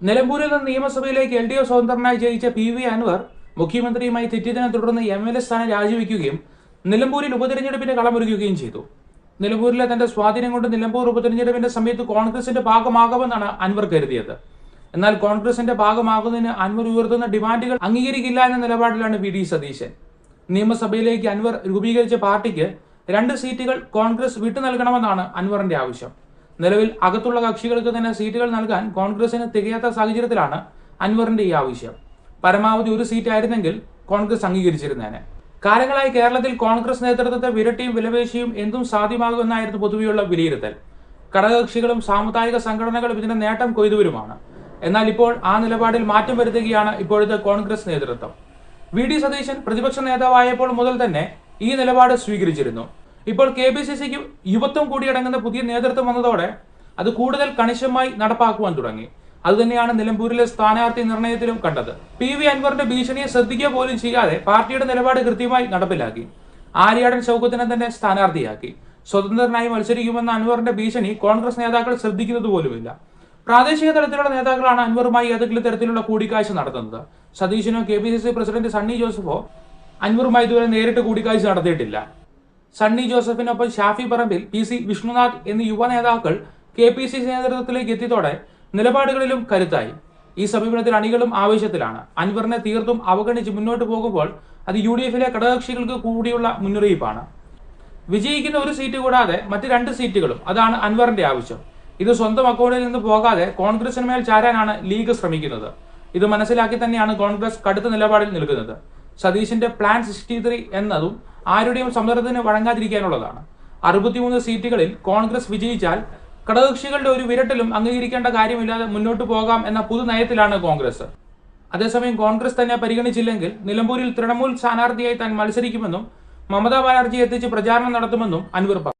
നിലമ്പൂരിൽ നിന്ന് നിയമസഭയിലേക്ക് എൽ ഡി എഫ് സ്വതന്ത്രനായി ജയിച്ച പി വി അൻവർ മുഖ്യമന്ത്രിയുമായി തെറ്റിയതിനെ തുടർന്ന് എം എൽ എ സ്ഥാനം രാജിവെക്കുകയും നിലമ്പൂരിൽ ഉപതെരഞ്ഞെടുപ്പിന് കളമൊരുക്കുകയും ചെയ്തു. നിലമ്പൂരിലെ തന്റെ സ്വാധീനം കൊണ്ട് നിലമ്പൂർ ഉപതെരഞ്ഞെടുപ്പിന്റെ സമയത്ത് കോൺഗ്രസിന്റെ ഭാഗമാകുമെന്നാണ് അൻവർ കരുതിയത്. എന്നാൽ കോൺഗ്രസിന്റെ ഭാഗമാകുന്നതിന് അൻവർ ഉയർത്തുന്ന ഡിമാൻഡുകൾ അംഗീകരിക്കില്ല എന്ന നിലപാടിലാണ് വി ഡി സതീശൻ. നിയമസഭയിലേക്ക് അൻവർ രൂപീകരിച്ച പാർട്ടിക്ക് രണ്ട് സീറ്റുകൾ കോൺഗ്രസ് വിട്ടു നൽകണമെന്നാണ് അൻവറിന്റെ ആവശ്യം. നിലവിൽ അകത്തുള്ള കക്ഷികൾക്ക് തന്നെ സീറ്റുകൾ നൽകാൻ കോൺഗ്രസിന് തികയാത്ത സാഹചര്യത്തിലാണ് അൻവറിന്റെ ഈ ആവശ്യം. പരമാവധി ഒരു സീറ്റ് ആയിരുന്നെങ്കിൽ കോൺഗ്രസ് അംഗീകരിച്ചിരുന്നേനെ. കാലങ്ങളായി കേരളത്തിൽ കോൺഗ്രസ് നേതൃത്വത്തെ വിരട്ടിയും വിലപേശിയും എന്തും സാധ്യമാകുമെന്നായിരുന്നു പൊതുവെയുള്ള വിലയിരുത്തൽ. ഘടകകക്ഷികളും സാമുദായിക സംഘടനകളും ഇതിന്റെ നേട്ടം കൊയ്തുവരുമാണ്. എന്നാൽ ഇപ്പോൾ ആ നിലപാടിൽ മാറ്റം വരുത്തുകയാണ് ഇപ്പോഴത്തെ കോൺഗ്രസ് നേതൃത്വം. വി. ഡി. സതീശൻ പ്രതിപക്ഷ നേതാവായപ്പോൾ മുതൽ തന്നെ ഈ നിലപാട് സ്വീകരിച്ചിരുന്നു. ഇപ്പോൾ കെ പി സി സിക്ക് യുവത്വം കൂടിയടങ്ങുന്ന പുതിയ നേതൃത്വം വന്നതോടെ അത് കൂടുതൽ കണിശമായി നടപ്പാക്കുവാൻ തുടങ്ങി. അതുതന്നെയാണ് നിലമ്പൂരിലെ സ്ഥാനാർത്ഥി നിർണയത്തിലും കണ്ടത്. പി വി അൻവറിന്റെ ഭീഷണിയെ ശ്രദ്ധിക്കുക പോലും ചെയ്യാതെ പാർട്ടിയുടെ നിലപാട് കൃത്യമായി നടപ്പിലാക്കി. ആര്യാടൻ ശൗക്കത്തിനെ തന്നെ സ്ഥാനാർത്ഥിയാക്കി. സ്വതന്ത്രനായി മത്സരിക്കുമെന്ന അൻവറിന്റെ ഭീഷണി കോൺഗ്രസ് നേതാക്കൾ ശ്രദ്ധിക്കുന്നത് പോലുമില്ല. പ്രാദേശിക തലത്തിലുള്ള നേതാക്കളാണ് അൻവറുമായി ഏതെങ്കിലും തരത്തിലുള്ള കൂടിക്കാഴ്ച നടത്തുന്നത്. സതീശനോ K P C C president Sunny ജോസഫോ അൻവറുമായി ഇതുവരെ നേരിട്ട് കൂടിക്കാഴ്ച നടത്തിയിട്ടില്ല. സണ്ണി ജോസഫിനൊപ്പം ഷാഫി പറമ്പിൽ പി സി വിഷ്ണുനാഥ് എന്നീ യുവ നേതാക്കൾ കെ പി സി സി നേതൃത്വത്തിലേക്ക് എത്തിയതോടെ നിലപാടുകളിലും കരുത്തായി. ഈ സമീപനത്തിൽ അണികളും ആവേശത്തിലാണ്. അൻവറിനെ തീർത്തും അവഗണിച്ച് മുന്നോട്ട് പോകുമ്പോൾ അത് യു ഡി എഫിലെ ഘടകകക്ഷികൾക്ക് കൂടിയുള്ള മുന്നറിയിപ്പാണ്. വിജയിക്കുന്ന ഒരു സീറ്റ് കൂടാതെ മറ്റ് രണ്ട് സീറ്റുകളും അതാണ് അൻവറിന്റെ ആവശ്യം. ഇത് സ്വന്തം അക്കൗണ്ടിൽ നിന്ന് പോകാതെ കോൺഗ്രസിന് മേൽ ചാരാനാണ് ലീഗ് ശ്രമിക്കുന്നത്. ഇത് മനസ്സിലാക്കി തന്നെയാണ് കോൺഗ്രസ് കടുത്ത നിലപാടിൽ നിൽക്കുന്നത്. സതീശിന്റെ പ്ലാൻ സിക്സ്റ്റി ത്രീ എന്നതും ആരുടെയും സമ്മർദ്ദത്തിന് വഴങ്ങാതിരിക്കാനുള്ളതാണ്. അറുപത്തിമൂന്ന് സീറ്റുകളിൽ കോൺഗ്രസ് വിജയിച്ചാൽ ഘടകകക്ഷികളുടെ ഒരു വിരട്ടലും അംഗീകരിക്കേണ്ട കാര്യമില്ലാതെ മുന്നോട്ട് പോകാം എന്ന പുതുനയത്തിലാണ് കോൺഗ്രസ്. അതേസമയം കോൺഗ്രസ് തന്നെ പരിഗണിച്ചില്ലെങ്കിൽ നിലമ്പൂരിൽ തൃണമൂൽ സ്ഥാനാർത്ഥിയായി താൻ മത്സരിക്കുമെന്നും മമതാ ബാനർജി എത്തിച്ച് പ്രചാരണം നടത്തുമെന്നും അൻവർ പറഞ്ഞു.